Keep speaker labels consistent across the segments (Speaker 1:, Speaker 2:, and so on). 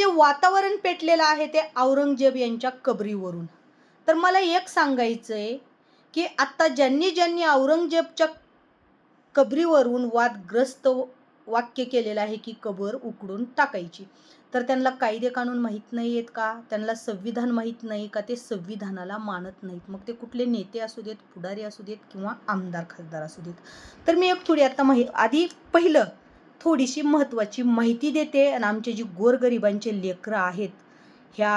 Speaker 1: जे वातावरण पेटलेलं आहे ते औरंगजेब यांच्या कबरीवरून. तर मला एक सांगायचं आहे की आत्ता ज्यांनी ज्यांनी औरंगजेबच्या कबरीवरून वादग्रस्त वाक्य केलेलं आहे की कबर उकडून टाकायची. तर त्यांना कायदे कानून माहीत नाही आहेत का? त्यांना संविधान माहीत नाही का? ते संविधानाला मानत नाहीत. मग ते कुठले नेते असू देत पुढारी असू देत किंवा आमदार खासदार असू देत. तर मी एक थोडी आता माहि आधी पहिलं थोडीशी महत्त्वाची माहिती देते आणि आमचे जी गोरगरिबांचे लेकरं आहेत ह्या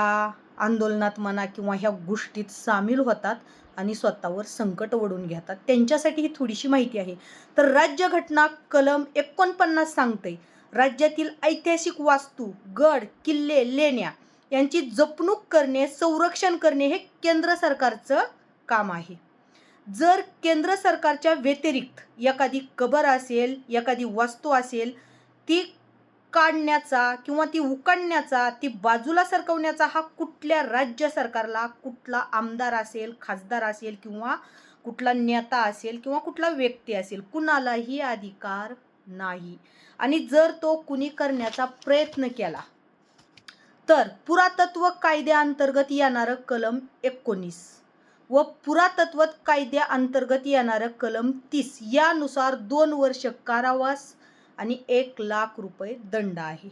Speaker 1: आंदोलनात म्हणा किंवा ह्या गोष्टीत सामील होतात आणि स्वतःवर संकट ओढून घेतात. त्यांच्यासाठी ही थोडीशी माहिती आहे. तर राज्यघटना कलम एकोणपन्नास सांगते राज्यातील ऐतिहासिक वास्तू गड किल्ले लेण्या यांची जपणूक करणे संरक्षण करणे हे केंद्र सरकारचं काम आहे. जर केंद्र सरकारच्या व्यतिरिक्त एखादी कबर असेल एखादी वस्तू असेल ती काढण्याचा किंवा ती उकडण्याचा ती बाजूला सरकवण्याचा हा कुठल्या राज्य सरकारला कुठला आमदार असेल खासदार असेल किंवा कुठला नेता असेल किंवा कुठला व्यक्ती असेल कुणालाही अधिकार नाही. आणि जर तो कुणी करण्याचा प्रयत्न केला तर पुरातत्व कायद्याअंतर्गत येणारं कलम एकोणीस. व पुरातत्व कायद्याअंतर्गत येणारं कलम तीस. यानुसार दोन वर्ष कारावास आणि एक लाख रुपये दंड आहे.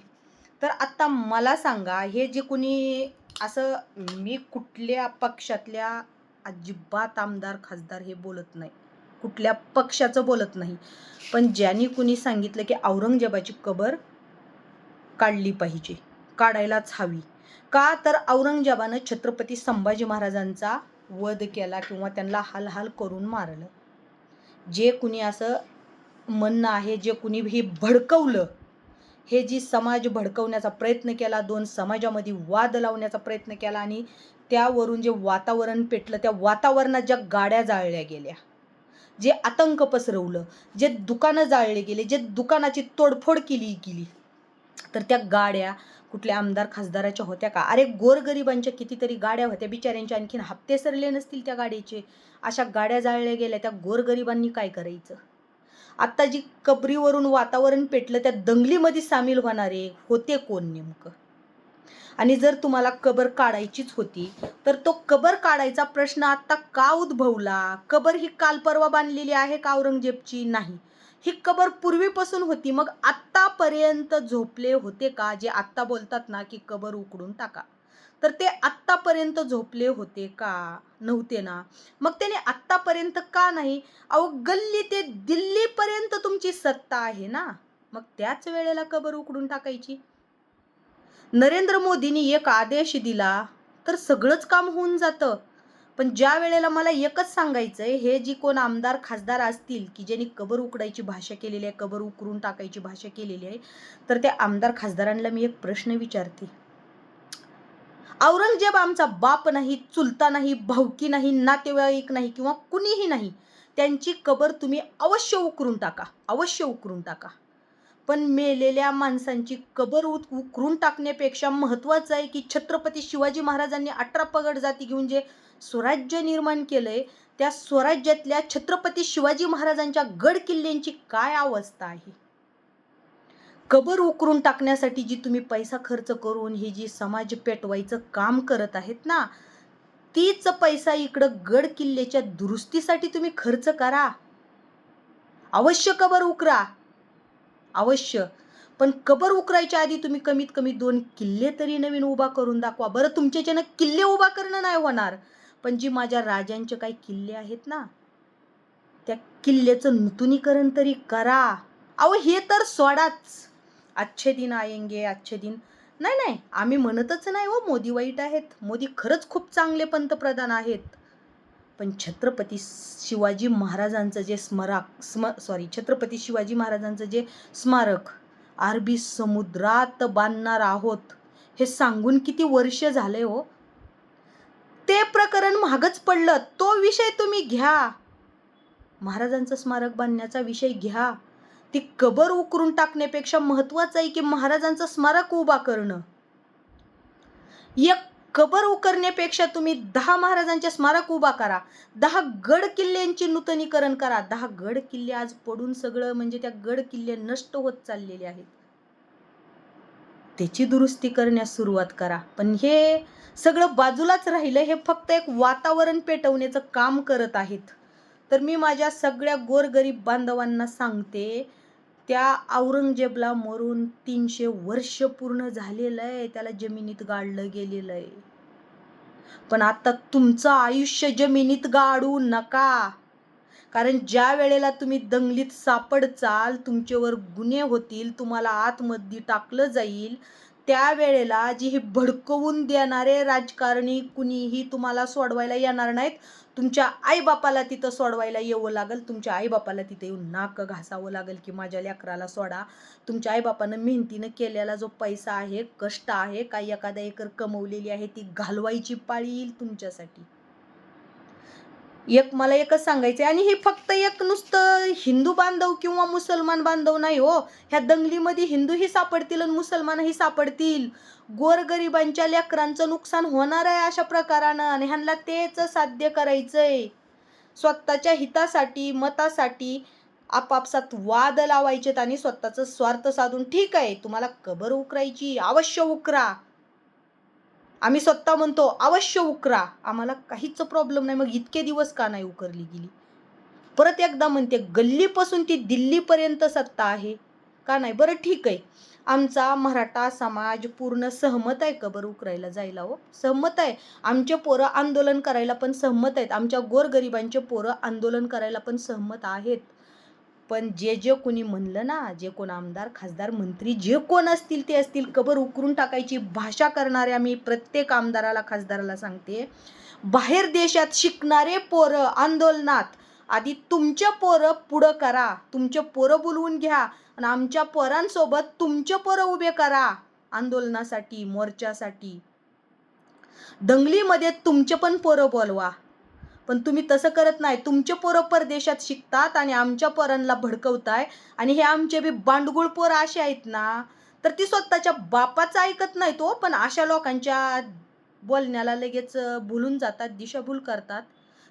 Speaker 1: तर आत्ता मला सांगा हे जे कोणी असं मी कुठल्या पक्षातल्या अजिबात आमदार खासदार हे बोलत नाही. कुठल्या पक्षाचं बोलत नाही. पण ज्यांनी कुणी सांगितलं की औरंगजेबाची कबर काढली पाहिजे काढायलाच हवी. का? तर औरंगजेबानं छत्रपती संभाजी महाराजांचा वध केला किंवा त्यांना हाल हाल करून मारलं. जे कुणी असं म्हणणं आहे जे कुणी हे भडकवलं हे जी समाज भडकवण्याचा प्रयत्न केला दोन समाजामध्ये वाद लावण्याचा प्रयत्न केला आणि त्यावरून जे वातावरण पेटलं त्या वातावरणात ज्या गाड्या जाळल्या गेल्या जे आतंक पसरवलं जे दुकानं जाळले गेले जे दुकानाची तोडफोड केली गेली तर त्या गाड्या कुठल्या आमदार खासदाराच्या होत्या का? अरे गोरगरिबांच्या कितीतरी गाड्या होत्या. बिचाऱ्यांच्या आणखीन हप्ते सरले नसतील त्या गाडीचे. अशा गाड्या जाळल्या गेल्या. त्या गोरगरिबांनी काय करायचं? आत्ता जी कबरीवरून वातावरण पेटलं त्या दंगलीमध्ये सामील होणारे होते कोण नेमकं? आणि जर तुम्हाला कबर काढायचीच होती तर तो कबर काढायचा प्रश्न आत्ता का उद्भवला? कबर ही काल परवा बांधलेली आहे का औरंगजेबची? नाही. ही कबर पूर्वीपासून होती. मग आत्तापर्यंत झोपले होते का? जे आत्ता बोलतात ना की कबर उकडून टाका. तर ते आत्तापर्यंत झोपले होते का? नव्हते ना. मग त्याने आत्तापर्यंत का नाही? अहो गल्ली ते दिल्लीपर्यंत तुमची सत्ता आहे ना. मग त्याच वेळेला कबर उकडून टाकायची. नरेंद्र मोदींनी एक आदेश दिला तर सगळंच काम होऊन जातं. पण ज्या वेळेला मला एकच सांगायचं आहे हे जी कोण आमदार खासदार असतील की ज्यांनी कबर उकडायची भाषा केलेली आहे कबर उकरून टाकायची भाषा केलेली आहे तर त्या आमदार खासदारांना मी एक प्रश्न विचारते. औरंगजेब आमचा बाप नाही चुलता नाही भावकी नाही नातेवाईक नाही किंवा कुणीही नाही त्यांची कबर तुम्ही अवश्य उकरून टाका अवश्य उकरून टाका. पण मेलेल्या माणसांची कबर उत उकरून टाकण्यापेक्षा महत्त्वाचं आहे की छत्रपती शिवाजी महाराजांनी अठरा पगड जाती घेऊन जे स्वराज्य निर्माण केलंय त्या स्वराज्यातल्या छत्रपती शिवाजी महाराजांच्या गड किल्ल्यांची काय अवस्था आहे? कबर उकरून टाकण्यासाठी जी तुम्ही पैसा खर्च करून ही जी समाज पेटवायचं काम करत आहेत ना तीच पैसा इकडं गड किल्ल्याच्या दुरुस्तीसाठी तुम्ही खर्च करा. अवश्य कबर उकरा. अवश्य. पण कबर उकरायच्या आधी तुम्ही कमीत कमी दोन किल्ले तरी नवीन उभा करून दाखवा. बरं तुमच्याच्यानं किल्ले उभा करणं नाही होणार. पण जी माझ्या राजांचे काही किल्ले आहेत ना त्या किल्ल्याचं नूतनीकरण तरी करा. अहो हे तर सोडाच. अच्छे दिन आयेंगे अच्छे दिन. नाही नाही आम्ही म्हणतच नाही हो मोदी वाईट आहेत. मोदी खरंच खूप चांगले पंतप्रधान आहेत. पण छत्रपती शिवाजी महाराजांचं जे स्मराक स्म सॉरी छत्रपती शिवाजी महाराजांचं जे स्मारक अरबी समुद्रात बांधणार आहोत हे सांगून किती वर्ष झाले हो? ते प्रकरण महागच पडलं. तो विषय तुम्ही घ्या. महाराजांचं स्मारक बांधण्याचा विषय घ्या. ती कबर उकरून टाकण्यापेक्षा महत्वाचं आहे की महाराजांचं स्मारक उभा करणं. एक कबर उकरण्यापेक्षा तुम्ही दहा महाराजांचे स्मारक उभा करा. दहा गड किल्ल्यांची नूतनीकरण करा. दहा गड किल्ले आज पडून सगळं म्हणजे त्या गड किल्ले नष्ट होत चाललेले आहेत. त्याची दुरुस्ती करण्यास सुरुवात करा. पण हे सगळं बाजूलाच राहिलं हे फक्त एक वातावरण पेटवण्याचं काम करत आहेत. तर मी माझ्या सगळ्या गोरगरीब बांधवांना सांगते त्या औरंगजेबला मरून तीनशे वर्ष पूर्ण झालेलं आहे त्याला जमिनीत गाडलं गेलेलं आहे. पण आता तुमचं आयुष्य जमिनीत गाडू नका. कारण ज्या वेळेला तुम्ही दंगलीत सापडचाल तुमच्यावर गुन्हे होतील तुम्हाला आतमध्ये टाकलं जाईल त्यावेळेला जी हे भडकवून देणारे राजकारणी कुणीही तुम्हाला सोडवायला येणार नाहीत. तुमच्या आईबापाला तिथं सोडवायला येवं लागेल तुमच्या आईबापाला तिथे येऊन नाक घासावं लागेल की माझ्या लेकराला सोडा. तुमच्या आईबापानं मेहनतीनं केलेला जो पैसा आहे कष्ट आहे काही एखादा एकर कमवलेली आहे ती घालवायची पाळी येईल तुमच्यासाठी. एक मला एकच सांगायचं आणि हे फक्त एक नुसतं हिंदू बांधव किंवा मुसलमान बांधव नाही हो. ह्या दंगलीमध्ये हिंदूही सापडतील आणि मुसलमानही सापडतील. गोरगरिबांच्या लेकरांचं नुकसान होणार आहे अशा प्रकारानं आणि ह्यांना तेच साध्य करायचंय. स्वतःच्या हितासाठी मतासाठी आपापसात वाद लावायचेत आणि स्वतःचं स्वार्थ साधून. ठीक आहे तुम्हाला कबर उकरायची अवश्य उकरा. आम्ही स्वतः म्हणतो अवश्य उकरा. आम्हाला काहीच प्रॉब्लेम नाही. मग इतके दिवस का नाही उकरली गेली? परत एकदा म्हणते गल्लीपासून ती दिल्लीपर्यंत सत्ता आहे. का नाही? बरं ठीक आहे. आमचा मराठा समाज पूर्ण सहमत आहे का बरं उकरायला जायला हो? सहमत आहे. आमचे पोरं आंदोलन करायला पण सहमत आहेत. आमच्या गोरगरिबांचे पोरं आंदोलन करायला पण सहमत आहेत. पण जे जे कोणी म्हणलं ना जे कोण आमदार खासदार मंत्री जे कोण असतील ते असतील कबर उकरून टाकायची भाषा करणाऱ्या मी प्रत्येक आमदाराला खासदाराला सांगते. बाहेर देशात शिकणारे पोरं आंदोलनात आधी तुमचे पोरं पुढं करा तुमचे पोरं बोलवून घ्या आणि आमच्या पोरांसोबत तुमचे पोरं उभे करा आंदोलनासाठी मोर्चासाठी. दंगलीमध्ये तुमचे पण पोरं बोलवा. पण तुम्ही तसं करत नाही. तुमचे पोरं परदेशात शिकतात आणि आमच्या पोरांना भडकवताय आणि हे आमचे बी बांडगुळ पोरं असे आहेत ना तर ती स्वतःच्या बापाचं ऐकत नाही तो हो. पण अशा लोकांच्या बोलण्याला लगेच भुलून जातात दिशाभूल करतात.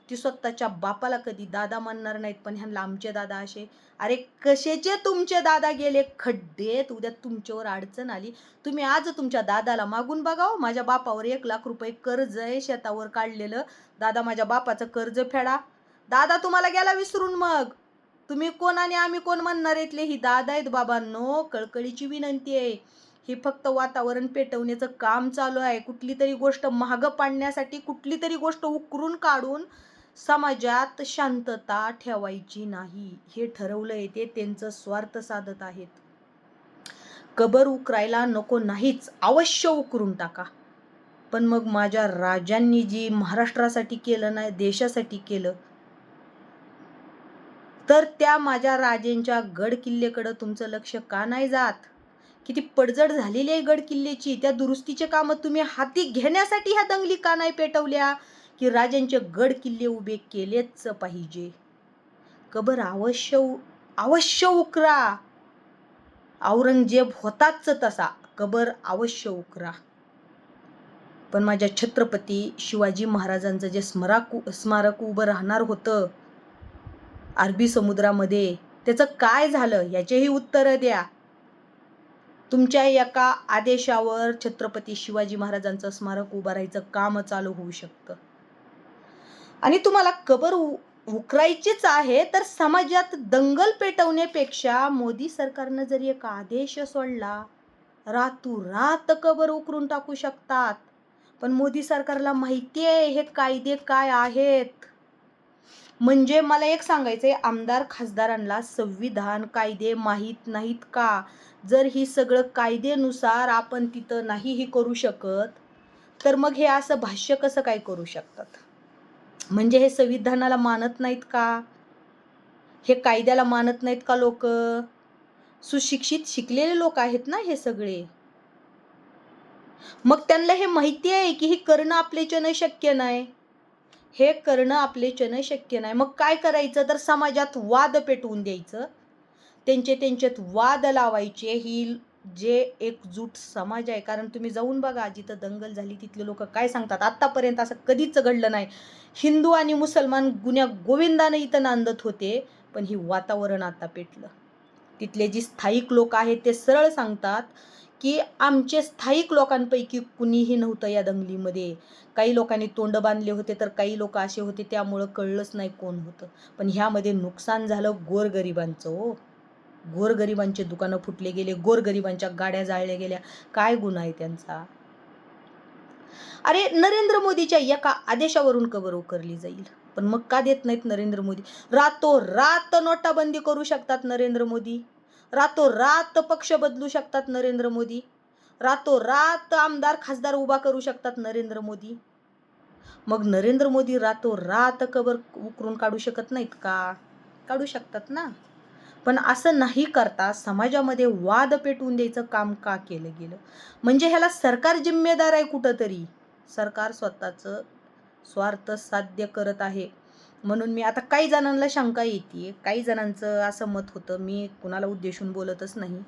Speaker 1: ती स्वतःच्या बापाला कधी दादा म्हणणार नाहीत पण ह्यांना आमचे दादा असे अरे कशाचे तुमचे दादा गेले? खड्डेत उद्या तुमच्यावर अडचण आली. तुम्ही आज तुमच्या दादाला मागून बघाव. माझ्या बापावर एक लाख रुपये कर्ज आहे शेतावर काढलेलं. दादा माझ्या बापाचं कर्ज फेडा. दादा तुम्हाला गेला विसरून मग. तुम्ही कोण आणि आम्ही कोण म्हणणार इथले? ही दादा आहेत बाबांनो. कळकळीची विनंती आहे. हे फक्त वातावरण पेटवण्याचं काम चालू आहे. कुठली तरी गोष्ट महाग पाडण्यासाठी कुठली तरी गोष्ट उकरून काढून समाजात शांतता ठेवायची नाही हे ठरवलंय ते त्यांचं स्वार्थ साधत आहेत. कबर उकरायला नको नाहीच अवश्य उकरून टाका. पण मग माझ्या राजांनी जी महाराष्ट्रासाठी केलं नाही देशासाठी केलं तर त्या माझ्या राजेंच्या गड किल्लेकडं तुमचं लक्ष का नाही जात? किती पडझड झालेली आहे गड किल्ल्याची त्या दुरुस्तीचे कामं तुम्ही हाती घेण्यासाठी ह्या दंगली का नाही पेटवल्या? की राजांचे गड किल्ले उभे केलेच पाहिजे. कबर अवश्य उ- अवश्य उकरा. औरंगजेब होताच तसा कबर अवश्य उकरा. पण माझ्या छत्रपती शिवाजी महाराजांचं जे स्मराक स्मारक उभं राहणार होतं अरबी समुद्रामध्ये त्याचं काय झालं याचेही उत्तरं द्या. तुमच्या एका आदेशावर छत्रपती शिवाजी महाराजांचं स्मारक उभं राहायचं काम चालू होऊ शकतं. आणि तुम्हाला कबर उ- उकरायचीच आहे तर समाजात दंगल पेटवण्यापेक्षा मोदी सरकारनं जरी एक आदेश सोडला रातोरात कबर उकरून टाकू शकतात. पण मोदी सरकारला माहिती आहे हे कायदे काय आहेत? म्हणजे मला एक सांगायचंय आमदार खासदारांना संविधान कायदे माहीत नाहीत का? जर ही सगळं कायदेनुसार आपण तिथं नाही ही करू शकत तर मग हे असं भाष्य कसं काय करू शकतात? म्हणजे हे संविधानाला मानत नाहीत का? हे कायद्याला मानत नाहीत का लोक? सुशिक्षित शिकलेले लोक आहेत ना हे सगळे. मग त्यांना हे माहिती आहे की हे करणं आपल्याच्यानं शक्य नाही. हे करणं आपल्याच्यानं शक्य नाही. मग काय करायचं? तर समाजात वाद पेटवून द्यायचं. त्यांचे त्यांच्यात वाद लावायचे. ही जे एकजूट समाज आहे कारण तुम्ही जाऊन बघा जिथं दंगल झाली तिथले लोक काय सांगतात? आत्तापर्यंत असं कधीच घडलं नाही. हिंदू आणि मुसलमान गुन्ह्या गोविंदानं इथं नांदत होते पण ही वातावरण आता पेटलं. तिथले जी स्थायिक लोक आहेत ते सरळ सांगतात की आमचे स्थायिक लोकांपैकी कुणीही नव्हतं या दंगलीमध्ये. काही लोकांनी तोंड बांधले होते तर काही लोक असे होते त्यामुळं कळलंच नाही कोण होतं. पण ह्यामध्ये नुकसान झालं गोरगरिबांचं हो. गोरगरिबांचे दुकानं फुटले गेले गोरगरिबांच्या गाड्या जाळल्या गेल्या. काय गुन्हा आहे त्यांचा? अरे नरेंद्र मोदीच्या एका आदेशावरून कबर उकरली जाईल. पण मग का देत नाहीत नरेंद्र मोदी? रातोरात नोटाबंदी करू शकतात नरेंद्र मोदी. रातोरात पक्ष बदलू शकतात नरेंद्र मोदी. रातोरात आमदार खासदार उभा करू शकतात नरेंद्र मोदी. मग नरेंद्र मोदी रातोरात कबर उकरून काढू शकत नाहीत का? काढू शकतात ना? पण असं नाही करता समाजामध्ये वाद पेटवून द्यायचं काम का केलं गेलं? म्हणजे ह्याला सरकार जिम्मेदार आहे कुठंतरी? सरकार स्वतःचं स्वार्थ साध्य करत आहे. म्हणून मी आता काही जणांना शंका येते काही जणांचं असं मत होतं. मी कुणाला उद्देशून बोलतच नाही.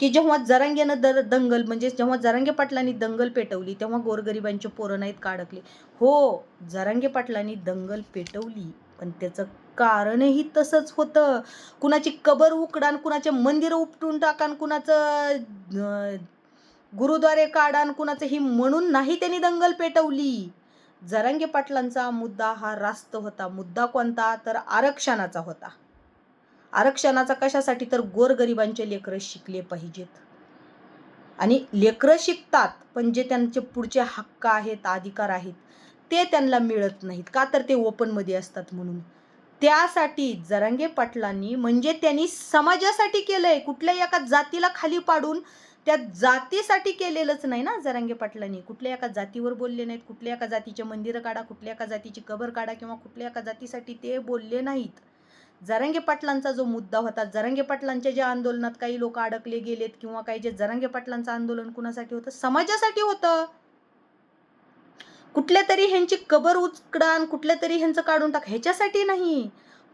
Speaker 1: की जेव्हा जरांगेनं दर दंगल म्हणजे जेव्हा जरांगे पाटलांनी दंगल पेटवली तेव्हा गोरगरिबांचे पोरं नाहीत काढकले हो जरांगे पाटलांनी दंगल पेटवली पण त्याचं कारणही तसंच होतं. कुणाची कबर उकडान कुणाचे मंदिरं उपटून टाकान कुणाचं गुरुद्वारे काढान कुणाचं ही म्हणून नाही त्यांनी दंगल पेटवली. जरांगे पाटलांचा मुद्दा हा रास्त होता. मुद्दा कोणता? तर आरक्षणाचा होता. आरक्षणाचा कशासाठी? तर गोरगरिबांचे लेकरं शिकले पाहिजेत. आणि लेकरं शिकतात पण जे त्यांचे पुढचे हक्क आहेत अधिकार आहेत ते त्यांना मिळत नाहीत. का तर ते ओपनमध्ये असतात म्हणून. त्यासाठी जरांगे पाटलांनी म्हणजे त्यांनी समाजासाठी केलंय कुठल्याही एका जातीला खाली पाडून त्या जातीसाठी केलेलंच नाही ना जरांगे पाटलांनी. कुठल्या एका जातीवर बोलले नाहीत कुठल्या एका जातीचे मंदिरं काढा कुठल्या एका जातीची कबर काढा किंवा कुठल्या एका जातीसाठी ते बोलले नाहीत. जरांगे पाटलांचा जो मुद्दा होता जरांगे पाटलांच्या ज्या आंदोलनात काही लोक अडकले गेलेत किंवा काही जे जरांगे पाटलांचं आंदोलन कुणासाठी होतं? समाजासाठी होतं. कुठल्या तरी ह्यांची कबर उचकडान कुठल्या तरी ह्यांचं काढून टाक ह्याच्यासाठी नाही.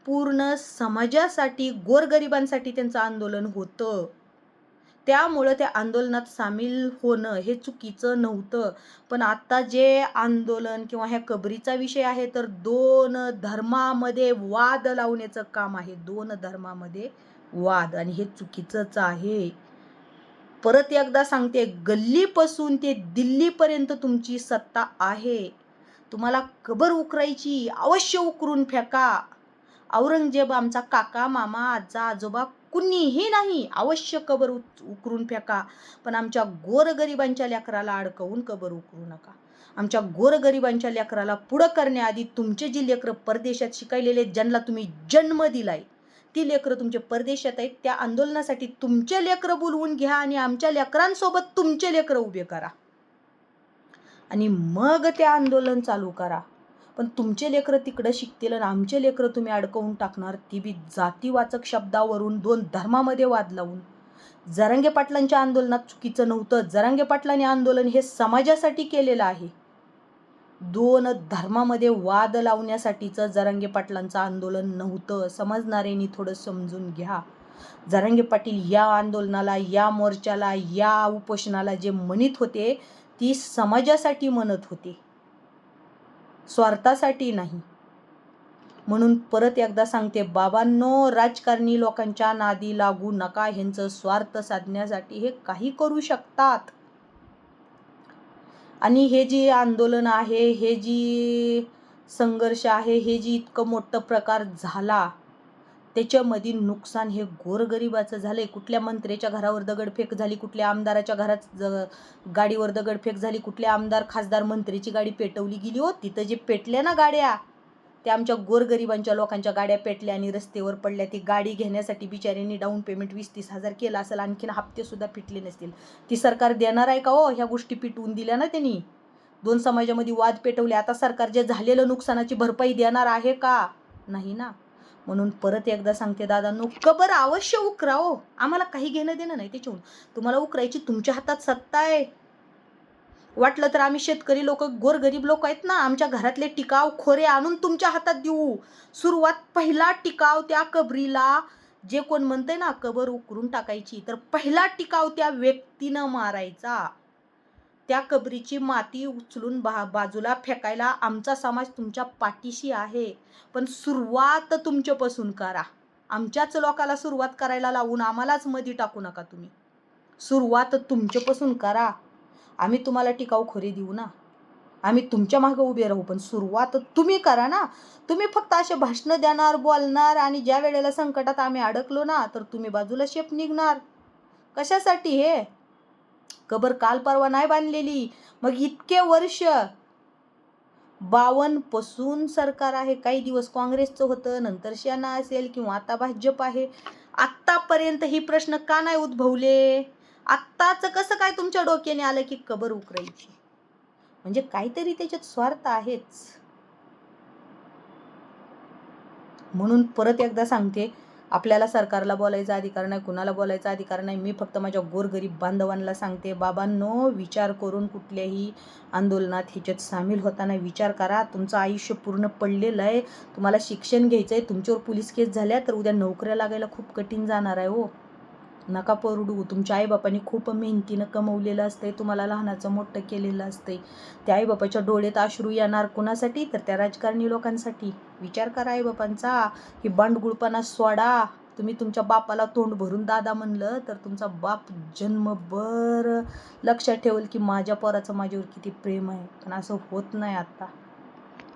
Speaker 1: पूर्ण समाजासाठी गोरगरिबांसाठी त्यांचं आंदोलन होतं. त्यामुळं त्या आंदोलनात सामील होणं हे चुकीचं नव्हतं. पण आत्ता जे आंदोलन किंवा ह्या कबरीचा विषय आहे तर दोन धर्मामध्ये वाद लावण्याचं काम आहे. दोन धर्मामध्ये वाद आणि हे चुकीचंच आहे. परत एकदा सांगते गल्लीपासून ते दिल्लीपर्यंत तुमची सत्ता आहे. तुम्हाला कबर उकरायची अवश्य उकरून फेका. औरंगजेब आमचा काका मामा आजा आजोबा कुणीही नाही अवश्य कबर उकरून फेका. पण आमच्या गोरगरिबांच्या लेकराला अडकवून कबर उकरू नका. आमच्या गोरगरिबांच्या लेकराला पुढं करण्याआधी तुमचे जे लेकरं परदेशात शिकायलेले ज्यांना तुम्ही जन्म दिलाय ती लेकरं तुमच्या परदेशात आहेत त्या आंदोलनासाठी तुमचे लेकरं बोलवून घ्या आणि आमच्या लेकरांसोबत तुमचे लेकरं उभे करा. आणि मग ते आंदोलन चालू करा. पण तुमचे लेकरं तिकडं शिकतील आणि आमचे लेकरं तुम्ही अडकवून टाकणार ती बी जातीवाचक शब्दावरून दोन धर्मामध्ये वाद लावून. जरांगे पाटलांच्या आंदोलनात चुकीचं नव्हतं. जरांगे पाटलांनी आंदोलन हे समाजासाठी केलेलं आहे. दोन धर्मामध्ये वाद लावण्यासाठीचं जरांगे पाटलांचं आंदोलन नव्हतं. समजणाऱ्यांनी थोडं समजून घ्या. जरांगे पाटील या आंदोलनाला या मोर्चाला या उपोषणाला जे म्हणत होते ती समाजासाठी म्हणत होते. स्वार्थासाठी नाही. म्हणून परत एकदा सांगते बाबांनो राजकारणी लोकांच्या नादी लागू नका. ह्यांचं स्वार्थ साधण्यासाठी हे काही करू शकतात. आणि हे जे आंदोलन आहे हे जी संघर्ष आहे हे जी इतकं मोठं प्रकार झाला त्याच्यामध्ये नुकसान हे गोरगरिबाचं आहे कुठल्या मंत्र्याच्या घरावर दगडफेक झाली कुठल्या आमदाराच्या घरात ज गाडीवर दगडफेक झाली कुठल्या आमदार खासदार मंत्रीची गाडी पेटवली गेली होती तिथं जे पेटल्या ना गाड्या त्या आमच्या गोरगरिबांच्या लोकांच्या गाड्या पेटल्या आणि रस्त्यावर पडल्या. ती गाडी घेण्यासाठी बिचाऱ्यांनी डाऊन पेमेंट वीस तीस हजार केला असेल. आणखीन हप्तेसुद्धा फिटले नसतील. ती सरकार देणार आहे का हो? ह्या गोष्टी पिटवून दिल्या ना त्यांनी. दोन समाजामध्ये वाद पेटवले. आता सरकार जे झालेलं नुकसानाची भरपाई देणार आहे का? नाही ना. म्हणून परत एकदा सांगते दादांनो कबर अवश्य उकरा हो. आम्हाला काही घेणं देणं नाही त्याच्याहून. तुम्हाला उकरायची तुमच्या हातात सत्ता आहे. वाटलं तर आम्ही शेतकरी लोक गोरगरीब लोक आहेत ना आमच्या घरातले टिकाव खोरे आणून तुमच्या हातात देऊ. सुरुवात पहिला टिकाव त्या कबरीला जे कोण म्हणतंय ना कबर उकरून टाकायची तर पहिला टिकाव त्या व्यक्तीनं मारायचा. त्या कबरीची माती उचलून बा बाजूला फेकायला आमचा समाज तुमच्या पाठीशी आहे. पण सुरुवात तुमच्यापासून करा. आमच्याच लोकाला सुरुवात करायला लावून आम्हालाच मधी टाकू नका तुम्ही. सुरुवात तुमच्यापासून करा. आम्ही तुम्हाला टिकाऊ खोरी देऊ ना. आम्ही तुमच्या मागं उभे राहू पण सुरुवात तुम्ही करा ना. तुम्ही फक्त असे भाषणं देणार बोलणार आणि ज्या वेळेला संकटात आम्ही अडकलो ना तर तुम्ही बाजूला शेप निघणार. कशासाठी हे? कबर काल परवा नाही बांधलेली. मग इतके वर्ष. बावनपासून सरकार आहे काही दिवस काँग्रेसचं होतं नंतर सेना असेल किंवा आता भाजप आहे. आत्तापर्यंत ही प्रश्न का नाही उद्भवले? आत्ताच कसं काय तुमच्या डोक्याने आलं की कबर उकरायची? म्हणजे काहीतरी त्याच्यात स्वार्थ आहेच. म्हणून परत एकदा सांगते आपल्याला सरकारला बोलायचा अधिकार नाही कुणाला बोलायचा अधिकार नाही. मी फक्त माझ्या गोरगरीब बांधवांना सांगते बाबांनो विचार करून कुठल्याही आंदोलनात ह्याच्यात सामील होताना विचार करा. तुमचं आयुष्य पूर्ण पडलेलं आहे. तुम्हाला शिक्षण घ्यायचं आहे तुमच्यावर पोलीस केस झाल्या तर उद्या नोकऱ्या लागायला खूप कठीण जाणार आहे हो. नका परडू तुमच्या आईबापांनी खूप मेहनतीनं कमवलेलं असतंय. तुम्हाला लहानाचं मोठं केलेलं असतंय. त्या आईबापाच्या डोळ्यात अश्रू येणार कुणासाठी? तर त्या राजकारणी लोकांसाठी. विचार करा आईबापांचा. ही बांडगुळपणा सोडा. तुम्ही तुमच्या बापाला तोंड भरून दादा म्हणलं तर तुमचा बाप जन्मभर लक्षात ठेवेल की माझ्या पोराचं माझ्यावर किती प्रेम आहे. पण असं होत नाही आत्ता